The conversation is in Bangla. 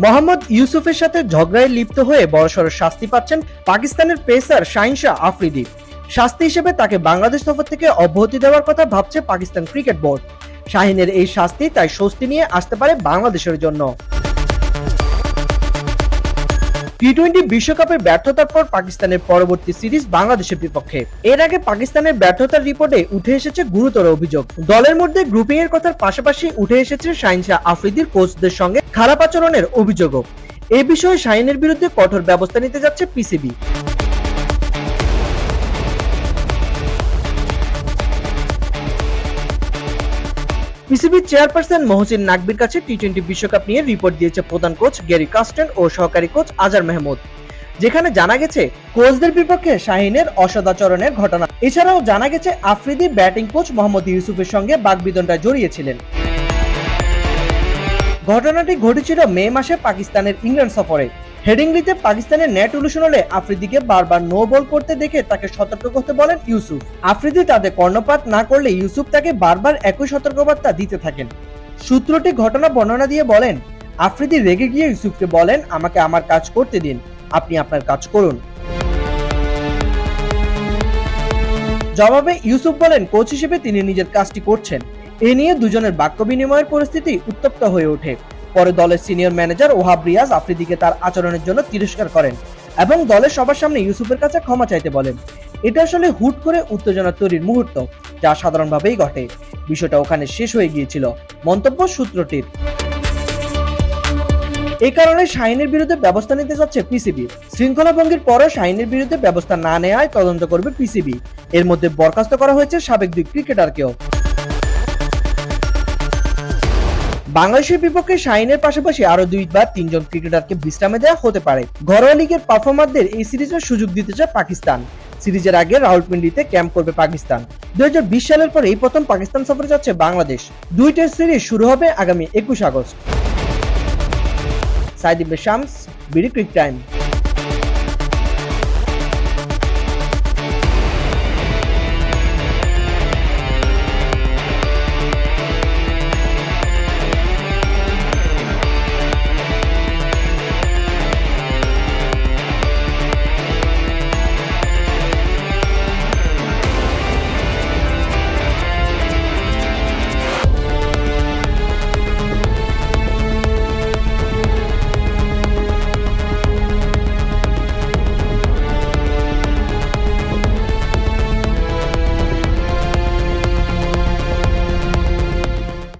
মোহাম্মদ ইউসুফের সাথে ঝগড়ায় লিপ্ত হয়ে বড়সড় শাস্তি পাচ্ছেন পাকিস্তানের পেসার শাহিন শাহ আফ্রিদি। শাস্তি হিসেবে তাকে বাংলাদেশ সফর থেকে অব্যাহতি দেওয়ার কথা ভাবছে পাকিস্তান ক্রিকেট বোর্ড। শাহিনের এই শাস্তি তাই স্বস্তি নিয়ে আসতে পারে বাংলাদেশের জন্য। টি টোয়েন্টি বিশ্বকাপের ব্যর্থতার পর পাকিস্তানের পরবর্তী সিরিজ বাংলাদেশের বিপক্ষে। এর আগে পাকিস্তানের ব্যর্থতার রিপোর্টে উঠে এসেছে গুরুতর অভিযোগ। দলের মধ্যে গ্রুপিং এর কথার পাশাপাশি উঠে এসেছে শাহিন শাহ আফ্রিদির কোচদের সঙ্গে খারাপ আচরণের অভিযোগও। এ বিষয়ে শাহিনের বিরুদ্ধে কঠোর ব্যবস্থা নিতে যাচ্ছে পিসিবি পিসিবির চেয়ারপারসন মহসিন নাকবির কাছে টি টোয়েন্টি বিশ্বকাপ নিয়ে রিপোর্ট দিয়েছে প্রধান কোচ গ্যারি কাস্টেন ও সহকারী কোচ আজার মেহমুদ। যেখানে জানা গেছে, কোচদের বিপক্ষে শাহিনের অসদাচরণের ঘটনা। এছাড়াও জানা গেছে, আফ্রিদি ব্যাটিং কোচ মোহাম্মদ ইউসুফের সঙ্গে বাগবিদনটা জড়িয়েছিলেন। ঘটনাটি ঘটেছিল মে মাসে পাকিস্তানের ইংল্যান্ড সফরে। হেডিংলিতে পাকিস্তানের নেট উলুশন হলে আফ্রিদিকে বারবার নো বল করতে দেখে তাকে সতর্ক করতে বলেন ইউসুফ। আফ্রিদি তাদের কর্ণপাত না করলে ইউসুফ তাকে বারবার একই সতর্কবার্তা দিতে থাকেন। সূত্রটি ঘটনা বর্ণনা দিয়ে বলেন, আফ্রিদি রেগে গিয়ে ইউসুফকে বলেন, আমাকে আমার কাজ করতে দিন, আপনি আপনার কাজ করুন। জবাবে ইউসুফ বলেন, কোচ হিসেবে তিনি নিজের কাজটি করছেন। এ নিয়ে দুজনের বাক্য বিনিময়ের পরিস্থিতি উত্তপ্ত হয়ে ওঠে। পরে দলের সিনিয়র ম্যানেজার ওহাব রিয়াজ আফ্রিদিকে তার আচরণের জন্য তিরস্কার করেন এবং দলের সবার সামনে ইউসুফের কাছে ক্ষমা চাইতে বলেন। এটা আসলে হুট করে উত্তেজনা তৈরির মুহূর্ত, যা সাধারণভাবেই ঘটে। বিষয়টা ওখানে শেষ হয়ে গিয়েছিল মন্তব্য সূত্রটির। এই কারণে শাহিনের বিরুদ্ধে ব্যবস্থা নিতে যাচ্ছে পিসিবি। শৃঙ্খলা ভঙ্গের পরও শাহিনের বিরুদ্ধে ব্যবস্থা না নেওয়ায় তদন্ত করবে পিসিবি। এর মধ্যে বরখাস্ত করা হয়েছে সাবেক দুই ক্রিকেটারকেও। বাংলাদেশের বিপক্ষে শাহিনের পাশাপাশি আরও দুই বা তিনজন ক্রিকেটারকে বিশ্রামে দেওয়া হতে পারে। ঘরোয়া লীগের পারফর্মারদের এই সিরিজে সুযোগ দিতে চায় পাকিস্তান। সিরিজের আগে রাউলপিন্ডিতে ক্যাম্প করবে পাকিস্তান। দুই হাজার বিশ সালের পর এই প্রথম পাকিস্তান সফরে যাচ্ছে বাংলাদেশ। দুই টেস্ট সিরিজ শুরু হবে আগামী একুশ August. Saidib Shams BD cric time.